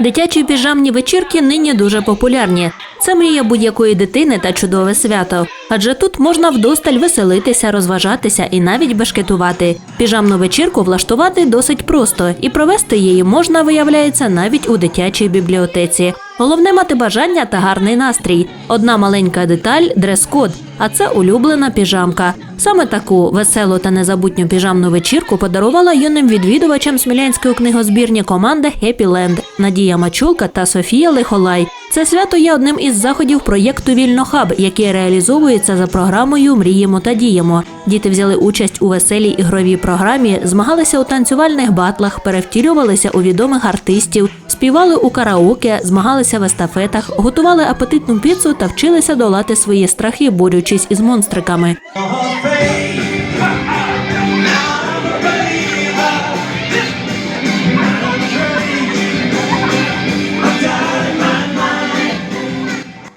Дитячі піжамні вечірки нині дуже популярні. Це мрія будь-якої дитини та чудове свято. Адже тут можна вдосталь веселитися, розважатися і навіть бешкетувати. Піжамну вечірку влаштувати досить просто, і провести її можна, виявляється, навіть у дитячій бібліотеці. Головне мати бажання та гарний настрій. Одна маленька деталь дрес-код, а це улюблена піжамка. Саме таку веселу та незабутню піжамну вечірку подарувала юним відвідувачам смілянської книгозбірні Happy Land Надія Мачулка та Софія Лихолай. Це свято є одним із заходів проєкту Вільнохаб, який реалізовується за програмою Мріємо та діємо. Діти взяли участь у веселій ігровій програмі, змагалися у танцювальних батлах, перевтілювалися у відомих артистів, співали у караоке, змагалися в естафетах, готували апетитну піцу та вчилися долати свої страхи, борючись із монстриками.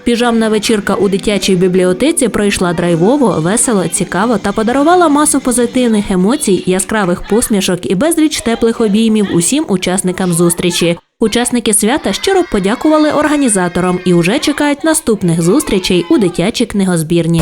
Піжамна вечірка у дитячій бібліотеці пройшла драйвово, весело, цікаво та подарувала масу позитивних емоцій, яскравих посмішок і безліч теплих обіймів усім учасникам зустрічі. Учасники свята щиро подякували організаторам і уже чекають наступних зустрічей у дитячій книгозбірні.